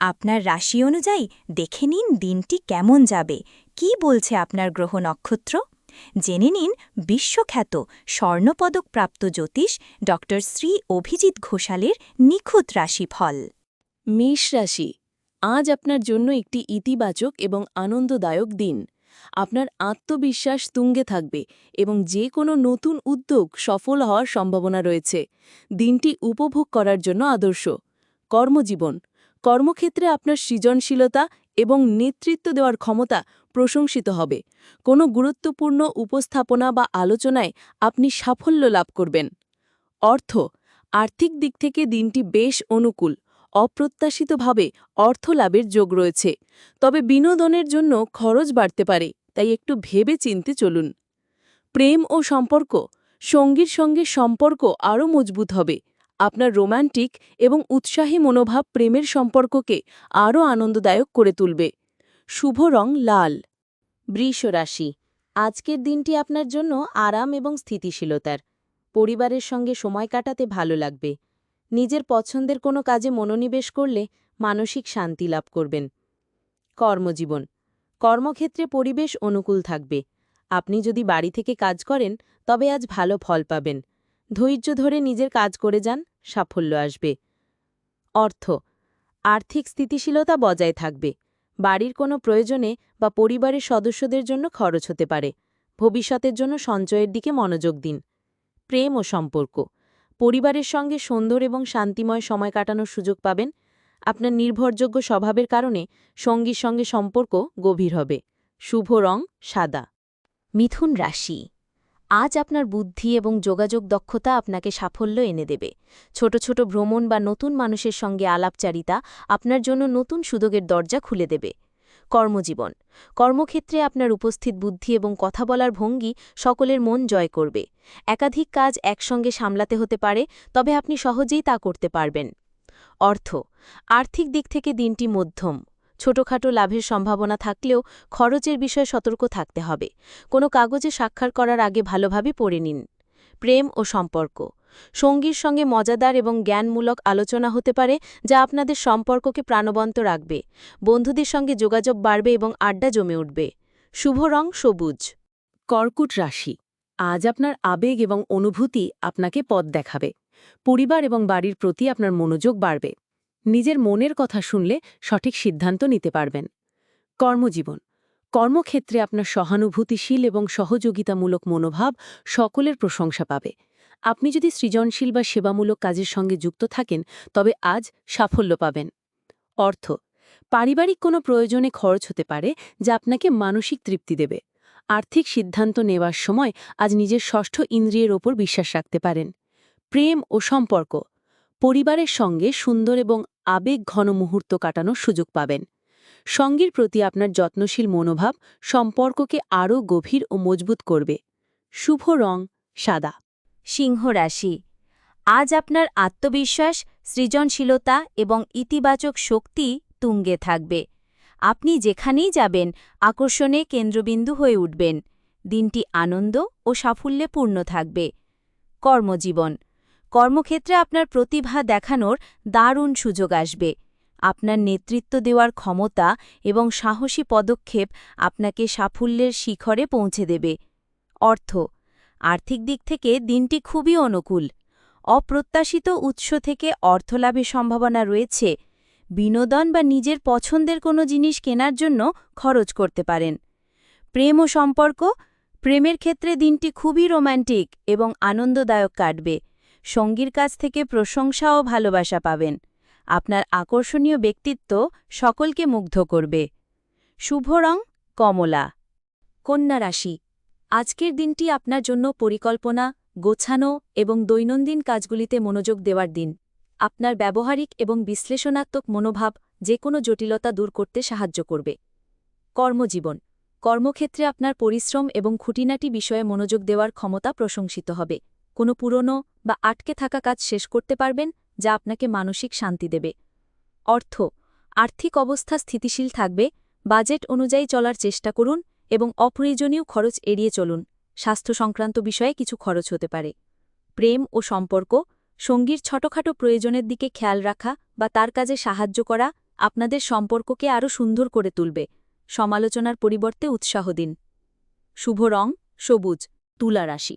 আপনার রাশি অনুযায়ী দেখে নিন দিনটি কেমন যাবে। কি বলছে আপনার গ্রহ নক্ষত্র? জেনে নিন বিশ্বখ্যাত স্বর্ণপদকপ্রাপ্ত জ্যোতিষ ড শ্রী অভিজিৎ ঘোষালের নিখুঁত রাশিফল। মেষ রাশি, আজ আপনার জন্য একটি ইতিবাচক এবং আনন্দদায়ক দিন। আপনার আত্মবিশ্বাস তুঙ্গে থাকবে এবং যে কোনো নতুন উদ্যোগ সফল হওয়ার সম্ভাবনা রয়েছে। দিনটি উপভোগ করার জন্য আদর্শ। কর্মজীবন কর্মক্ষেত্রে আপনার সৃজনশীলতা এবং নেতৃত্ব দেওয়ার ক্ষমতা প্রশংসিত হবে। কোনো গুরুত্বপূর্ণ উপস্থাপনা বা আলোচনায় আপনি সাফল্য লাভ করবেন। অর্থ, আর্থিক দিক থেকে দিনটি বেশ অনুকূল। অপ্রত্যাশিতভাবে অর্থ লাভের যোগ রয়েছে। তবে বিনোদনের জন্য খরচ বাড়তে পারে, তাই একটু ভেবে চিনতে চলুন। প্রেম ও সম্পর্ক, সঙ্গীর সঙ্গে সম্পর্ক আরও মজবুত হবে। আপনার রোম্যান্টিক এবং উৎসাহী মনোভাব প্রেমের সম্পর্ককে আরও আনন্দদায়ক করে তুলবে। শুভ রং লাল। বৃষ রাশি। আজকের দিনটি আপনার জন্য আরাম এবং স্থিতিশীলতার। পরিবারের সঙ্গে সময় কাটাতে ভালো লাগবে। নিজের পছন্দের কোনো কাজে মনোনিবেশ করলে মানসিক শান্তি লাভ করবেন। কর্মজীবন। কর্মক্ষেত্রে পরিবেশ অনুকূল থাকবে। আপনি যদি বাড়ি থেকে কাজ করেন, তবে আজ ভালো ফল পাবেন। ধৈর্য ধরে নিজের কাজ করে যান, সাফল্য আসবে। অর্থ, আর্থিক স্থিতিশীলতা বজায় থাকবে। বাড়ির কোনো প্রয়োজনে বা পরিবারের সদস্যদের জন্য খরচ হতে পারে। ভবিষ্যতের জন্য সঞ্চয়ের দিকে মনোযোগ দিন। প্রেম ও সম্পর্ক, পরিবারের সঙ্গে সুন্দর এবং শান্তিময় সময় কাটানোর সুযোগ পাবেন। আপনার নির্ভরযোগ্য স্বভাবের কারণে সঙ্গীর সঙ্গে সম্পর্ক গভীর হবে। শুভ রং, সাদা। মিথুন রাশি। আজ আপনার বুদ্ধি এবং যোগাযোগ দক্ষতা আপনাকে সাফল্য এনে দেবে। ছোট ছোট ভ্রমণ বা নতুন মানুষের সঙ্গে আলাপচারিতা আপনার জন্য নতুন সুযোগের দরজা খুলে দেবে। কর্মজীবন। কর্মক্ষেত্রে আপনার উপস্থিত বুদ্ধি এবং কথা বলার ভঙ্গি সকলের মন জয় করবে। একাধিক কাজ একসঙ্গে সামলাতে হতে পারে, তবে আপনি সহজেই তা করতে পারবেন। অর্থ। আর্থিক দিক থেকে দিনটি মধ্যম। ছোটখাটো লাভের সম্ভাবনা থাকলেও খরচের বিষয়ে সতর্ক থাকতে হবে। কোনো কাগজে স্বাক্ষর করার আগে ভালোভাবে পড়ে নিন। প্রেম ও সম্পর্ক। সঙ্গীর সঙ্গে মজাদার এবং জ্ঞানমূলক আলোচনা হতে পারে, যা আপনাদের সম্পর্ককে প্রাণবন্ত রাখবে। বন্ধুদের সঙ্গে যোগাযোগ বাড়বে এবং আড্ডা জমে উঠবে। শুভ রং, সবুজ। কর্কুট রাশি। আজ আপনার আবেগ এবং অনুভূতি আপনাকে পথ দেখাবে। পরিবার এবং বাড়ির প্রতি আপনার মনোযোগ বাড়বে। নিজের মনের কথা শুনলে সঠিক সিদ্ধান্ত নিতে পারবেন। কর্মজীবন। কর্মক্ষেত্রে আপনার সহানুভূতিশীল এবং সহযোগিতামূলক মনোভাব সকলের প্রশংসা পাবে। আপনি যদি সৃজনশীল বা সেবামূলক কাজের সঙ্গে যুক্ত থাকেন, তবে আজ সাফল্য পাবেন। অর্থ। পারিবারিক কোনো প্রয়োজনে খরচ হতে পারে, যা আপনাকে মানসিক তৃপ্তি দেবে। আর্থিক সিদ্ধান্ত নেওয়ার সময় আজ নিজের ষষ্ঠ ইন্দ্রিয়ের ওপর বিশ্বাস রাখতে পারেন। প্রেম ও সম্পর্ক। পরিবারের সঙ্গে সুন্দর এবং আবেগ ঘন মুহূর্ত কাটানোর সুযোগ পাবেন। সঙ্গীর প্রতি আপনার যত্নশীল মনোভাব সম্পর্ককে আরও গভীর ও মজবুত করবে। শুভ রং, সাদা। সিংহ রাশি। আজ আপনার আত্মবিশ্বাস, সৃজনশীলতা এবং ইতিবাচক শক্তি তুঙ্গে থাকবে। আপনি যেখানেই যাবেন, আকর্ষণে কেন্দ্রবিন্দু হয়ে উঠবেন। দিনটি আনন্দ ও সাফল্যে পূর্ণ থাকবে। কর্মজীবন। কর্মক্ষেত্রে আপনার প্রতিভা দেখানোর দারুণ সুযোগ আসবে। আপনার নেতৃত্ব দেওয়ার ক্ষমতা এবং সাহসী পদক্ষেপ আপনাকে সাফল্যের শিখরে পৌঁছে দেবে। অর্থ, আর্থিক দিক থেকে দিনটি খুবই অনুকূল। অপ্রত্যাশিত উৎস থেকে অর্থলাভের সম্ভাবনা রয়েছে। বিনোদন বা নিজের পছন্দের কোনো জিনিস কেনার জন্য খরচ করতে পারেন। প্রেম ও সম্পর্ক, প্রেমের ক্ষেত্রে দিনটি খুবই রোম্যান্টিক এবং আনন্দদায়ক কাটবে। সঙ্গীর কাছ থেকে প্রশংসা ও ভালোবাসা পাবেন। আপনার আকর্ষণীয় ব্যক্তিত্ব সকলকে মুগ্ধ করবে। শুভ রং, কমলা। কন্যা রাশি, আজকের দিনটি আপনার জন্য পরিকল্পনা, গোছানো এবং দৈনন্দিন কাজগুলিতে মনোযোগ দেওয়ার দিন। আপনার ব্যবহারিক এবং বিশ্লেষণাত্মক মনোভাব যে কোনো জটিলতা দূর করতে সাহায্য করবে। কর্মজীবন, কর্মক্ষেত্রে আপনার পরিশ্রম এবং খুঁটিনাটি বিষয়ে মনোযোগ দেওয়ার ক্ষমতা প্রশংসিত হবে। কোনো পুরনো বা আটকে থাকা কাজ শেষ করতে পারবেন, যা আপনাকে মানসিক শান্তি দেবে। অর্থ, আর্থিক অবস্থা স্থিতিশীল থাকবে, বাজেট অনুযায়ী চলার চেষ্টা করুন এবং অপ্রয়োজনীয় খরচ এড়িয়ে চলুন। স্বাস্থ্য সংক্রান্ত বিষয়ে কিছু খরচ হতে পারে। প্রেম ও সম্পর্ক, সঙ্গীর ছোটখাটো প্রয়োজনের দিকে খেয়াল রাখা বা তার কাজে সাহায্য করা আপনাদের সম্পর্ককে আরও সুন্দর করে তুলবে। সমালোচনার পরিবর্তে উৎসাহ দিন। শুভ রং, সবুজ, তুলা রাশি।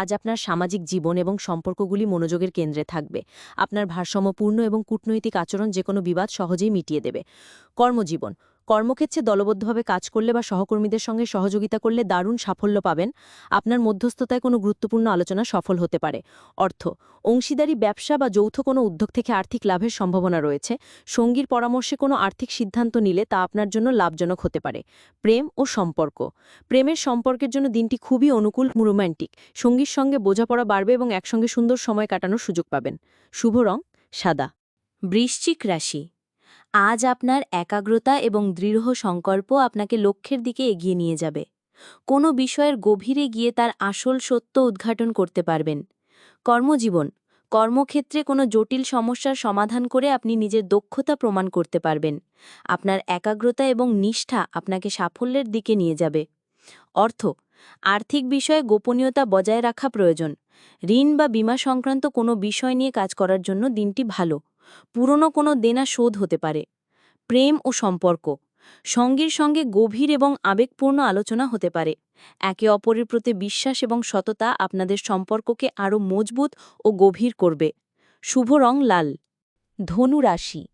আজ আপনার সামাজিক জীবন এবং সম্পর্কগুলি মনোযোগের কেন্দ্রে থাকবে। আপনার ভারসাম্যপূর্ণ এবং কূটনৈতিক আচরণ যে কোনো বিবাদ সহজেই মিটিয়ে দেবে। কর্মজীবন কর্মক্ষেত্রে দলবদ্ধভাবে কাজ করলে বা সহকর্মীদের সঙ্গে সহযোগিতা করলে দারুণ সাফল্য পাবেন। আপনার মধ্যস্থতায় কোনো গুরুত্বপূর্ণ আলোচনা সফল হতে পারে। অর্থ, অংশীদারি, ব্যবসা বা যৌথ কোনো উদ্যোগ থেকে আর্থিক লাভের সম্ভাবনা রয়েছে। সঙ্গীর পরামর্শে কোনো আর্থিক সিদ্ধান্ত নিলে তা আপনার জন্য লাভজনক হতে পারে। প্রেম ও সম্পর্ক, প্রেমের সম্পর্কের জন্য দিনটি খুবই অনুকূল রোম্যান্টিক সঙ্গীর সঙ্গে বোঝাপড়া বাড়বে এবং একসঙ্গে সুন্দর সময় কাটানোর সুযোগ পাবেন। শুভ রং, সাদা। বৃশ্চিক রাশি আজ আপনার একাগ্রতা এবং দৃঢ় সংকল্প আপনাকে লক্ষ্যের দিকে এগিয়ে নিয়ে যাবে। কোনো বিষয়ের গভীরে গিয়ে তার আসল সত্য উদ্ঘাটন করতে পারবেন। কর্মজীবন, কর্মক্ষেত্রে কোনো জটিল সমস্যার সমাধান করে আপনি নিজের দক্ষতা প্রমাণ করতে পারবেন। আপনার একাগ্রতা এবং নিষ্ঠা আপনাকে সাফল্যের দিকে নিয়ে যাবে। অর্থ, আর্থিক বিষয়ে গোপনীয়তা বজায় রাখা প্রয়োজন। ঋণ বা বিমা সংক্রান্ত কোনো বিষয় নিয়ে কাজ করার জন্য দিনটি ভালো। পুরনো কোনো দেনা শোধ হতে পারে। প্রেম ও সম্পর্ক। সঙ্গীর সঙ্গে গভীর এবং আবেগপূর্ণ আলোচনা হতে পারে। একে অপরের প্রতি বিশ্বাস এবং সততা আপনাদের সম্পর্ককে আরও মজবুত ও গভীর করবে। শুভ রং লাল। ধনু রাশি।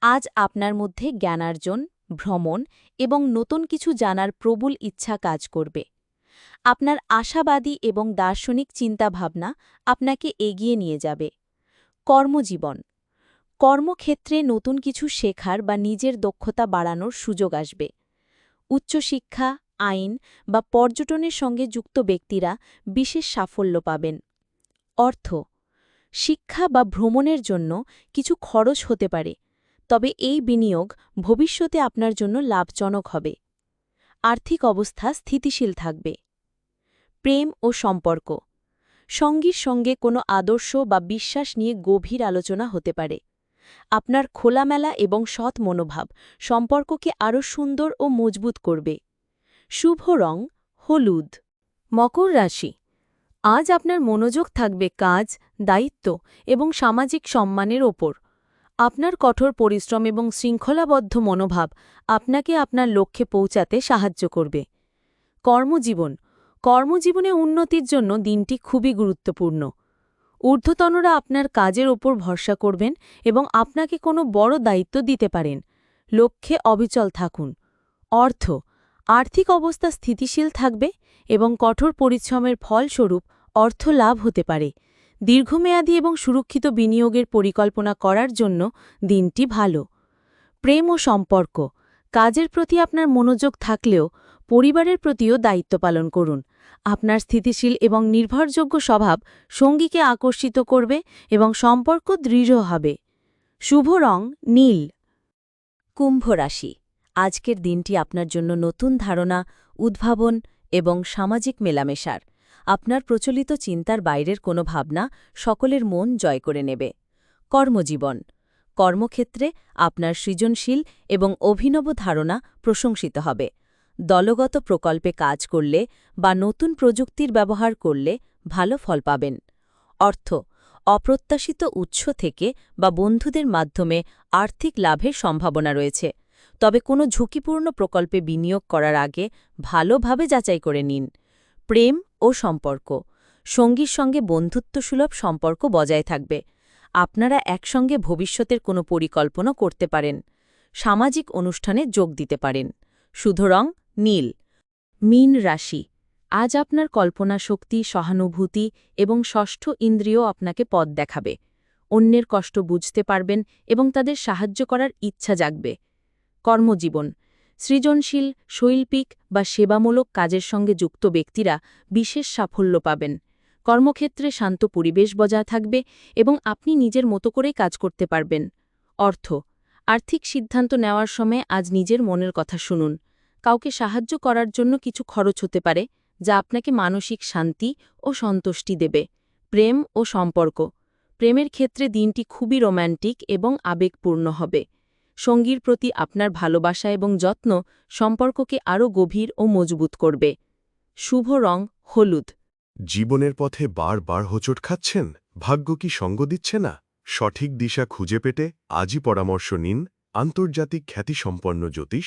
আজ আপনার মধ্যে জ্ঞানার্জন, ভ্রমণ এবং নতুন কিছু জানার প্রবল ইচ্ছা কাজ করবে। আপনার আশাবাদী এবং দার্শনিক চিন্তাভাবনা আপনাকে এগিয়ে নিয়ে যাবে। কর্মজীবন। কর্মক্ষেত্রে নতুন কিছু শেখার বা নিজের দক্ষতা বাড়ানোর সুযোগ আসবে। উচ্চশিক্ষা, আইন বা পর্যটনের সঙ্গে যুক্ত ব্যক্তিরা বিশেষ সাফল্য পাবেন। অর্থ, শিক্ষা বা ভ্রমণের জন্য কিছু খরচ হতে পারে, তবে এই বিনিয়োগ ভবিষ্যতে আপনার জন্য লাভজনক হবে। আর্থিক অবস্থা স্থিতিশীল থাকবে। প্রেম ও সম্পর্ক, সঙ্গীর সঙ্গে কোনো আদর্শ বা বিশ্বাস নিয়ে গভীর আলোচনা হতে পারে। আপনার খোলামেলা এবং সৎ মনোভাব সম্পর্ককে আরও সুন্দর ও মজবুত করবে। শুভ রং, হলুদ। মকর রাশি। আজ আপনার মনোযোগ থাকবে কাজ, দায়িত্ব এবং সামাজিক সম্মানের ওপর। আপনার কঠোর পরিশ্রম এবং শৃঙ্খলাবদ্ধ মনোভাব আপনাকে আপনার লক্ষ্যে পৌঁছাতে সাহায্য করবে। কর্মজীবন। কর্মজীবনে উন্নতির জন্য দিনটি খুবই গুরুত্বপূর্ণ। ঊর্ধ্বতনরা আপনার কাজের ওপর ভরসা করবেন এবং আপনাকে কোনো বড় দায়িত্ব দিতে পারেন। লক্ষ্যে অবিচল থাকুন। অর্থ, আর্থিক অবস্থা স্থিতিশীল থাকবে এবং কঠোর পরিশ্রমের ফলস্বরূপ অর্থ লাভ হতে পারে। দীর্ঘমেয়াদী এবং সুরক্ষিত বিনিয়োগের পরিকল্পনা করার জন্য দিনটি ভালো। প্রেম ও সম্পর্ক, কাজের প্রতি আপনার মনোযোগ থাকলেও পরিবারের প্রতিও দায়িত্ব পালন করুন। আপনার স্থিতিশীল এবং নির্ভরযোগ্য স্বভাব সঙ্গীকে আকর্ষিত করবে এবং সম্পর্ক দৃঢ় হবে। শুভ রং, নীল। কুম্ভ রাশি। আজকের দিনটি আপনার জন্য নতুন ধারণা, উদ্ভাবন এবং সামাজিক মেলামেশার। আপনার প্রচলিত চিন্তার বাইরের কোনো ভাবনা সকলের মন জয় করে নেবে। কর্মজীবন। কর্মক্ষেত্রে আপনার সৃজনশীল এবং অভিনব ধারণা প্রশংসিত হবে। দলগত প্রকল্পে কাজ করলে বা নতুন প্রযুক্তির ব্যবহার করলে ভালো ফল পাবেন। অর্থ, অপ্রত্যাশিত উৎস থেকে বা বন্ধুদের মাধ্যমে আর্থিক লাভের সম্ভাবনা রয়েছে। তবে কোনো ঝুঁকিপূর্ণ প্রকল্পে বিনিয়োগ করার আগে ভালোভাবে যাচাই করে নিন। প্রেম ও সম্পর্ক, সঙ্গীর সঙ্গে বন্ধুত্বসুলভ সম্পর্ক বজায় থাকবে। আপনারা একসঙ্গে ভবিষ্যতের কোনো পরিকল্পনা করতে পারেন। সামাজিক অনুষ্ঠানে যোগ দিতে পারেন। শুধরং নীল, মীন রাশি। আজ আপনার কল্পনা শক্তি, সহানুভূতি এবং ষষ্ঠ ইন্দ্রিয় আপনাকে পথ দেখাবে। অন্যের কষ্ট বুঝতে পারবেন এবং তাদের সাহায্য করার ইচ্ছা জাগবে। কর্মজীবন। সৃজনশীল, শৈল্পিক বা সেবামূলক কাজের সঙ্গে যুক্ত ব্যক্তিরা বিশেষ সাফল্য পাবেন। কর্মক্ষেত্রে শান্ত পরিবেশ বজায় থাকবে এবং আপনি নিজের মতো করেই কাজ করতে পারবেন। অর্থ। আর্থিক সিদ্ধান্ত নেওয়ার সময় আজ নিজের মনের কথা শুনুন। কাউকে সাহায্য করার জন্য কিছু খরচ হতে পারে, যা আপনাকে মানসিক শান্তি ও সন্তুষ্টি দেবে, প্রেম ও সম্পর্ক। প্রেমের ক্ষেত্রে দিনটি খুবই রোম্যান্টিক এবং আবেগপূর্ণ হবে। সঙ্গীর প্রতি আপনার ভালোবাসা এবং যত্ন সম্পর্ককে আরও গভীর ও মজবুত করবে। শুভ রং, হলুদ। জীবনের পথে বারবার হোঁচট খাচ্ছেন? ভাগ্য কি সঙ্গ দিচ্ছে না? সঠিক দিশা খুঁজে পেতে আজই পরামর্শ নিন আন্তর্জাতিক খ্যাতিসম্পন্ন জ্যোতিষ